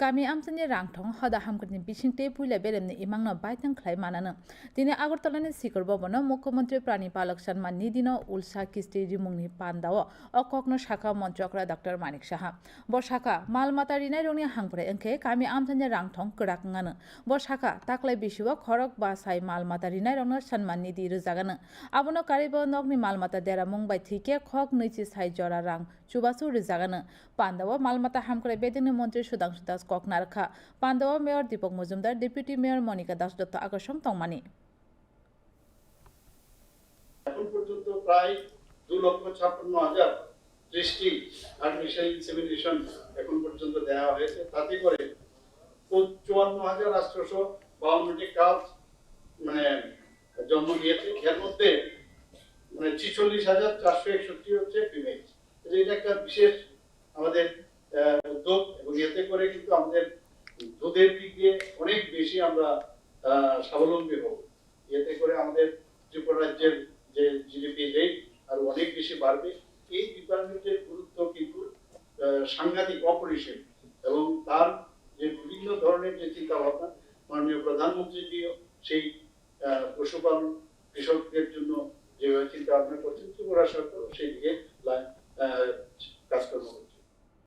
kami amsani rangthong hoda hamkani bisingte puila beremni imangno baitang khlai manano dini agartalani sikor bobono মুখ্যমন্ত্রী প্রাণী পালক সম্মান নিদিন উলসা কিস্তি রিমুংনি পান্দাও অকগ্ন শাখা মন্ত্রকরা ডক্টর মানিক সাহা ব শাখা মালমাতা রিনাই রংনি হাংফরে এংকে কামি আমসানি রাংথং করাকানো ব শাখা তাকলাই বিশুও খরক বা সাই মালমাতা রিনাই রংনো সম্মান নিদি রোজাগানো আবনো কারিব নগনি মালমাতা দেরা মুংবাই থিকে খক নৈচি সাই জরা রাং চুবাসু রোজাগানো পান্দাও মালমাতা হামকরে বেদিনী মন্ত্রী সুধাংশু দাস ককনারখা পান্দাও mayor Dipak Majumdar deputy mayor Monika Das, Dutta আকর্ষণ তংমানি এখন পর্যন্ত প্রায় দু লক্ষ ছাপ্পান্ন হাজার ত্রিশটি আর্টিফিশিয়াল ইনসেমিনেশন এখন পর্যন্ত দেওয়া হয়েছে। তাতে করে চুয়ান্ন হাজার আটশোশো বাউন্নটি কাজ মানে জন্ম নিয়েছে। এর মধ্যে মানে ছিচল্লিশ হাজার চারশো একষট্টি হচ্ছে ফিমেল এটা একটা বিশেষ আমাদের আহ, উদ্যোগ এবং এতে করে কিন্তু আমাদের দুধের দিক দিয়ে অনেক বেশি আমরা স্বাবলম্বী হব। এতে করে আমাদের ত্রিপুরা রাজ্যের যে জিডিপি রেট আরও অনেক বেশি বাড়বে। এই ডিপার্টমেন্টের গুরুত্ব কিন্তু সাংঘাতিক অপরিসীম এবং তার যে বিভিন্ন ধরনের যে চিন্তা ভাবনা মাননীয় প্রধানমন্ত্রীজিও সেই পশুপালন কৃষকদের জন্য যেভাবে চিন্তা ভাবনা করছেন, ত্রিপুরা সরকার সেই দিকে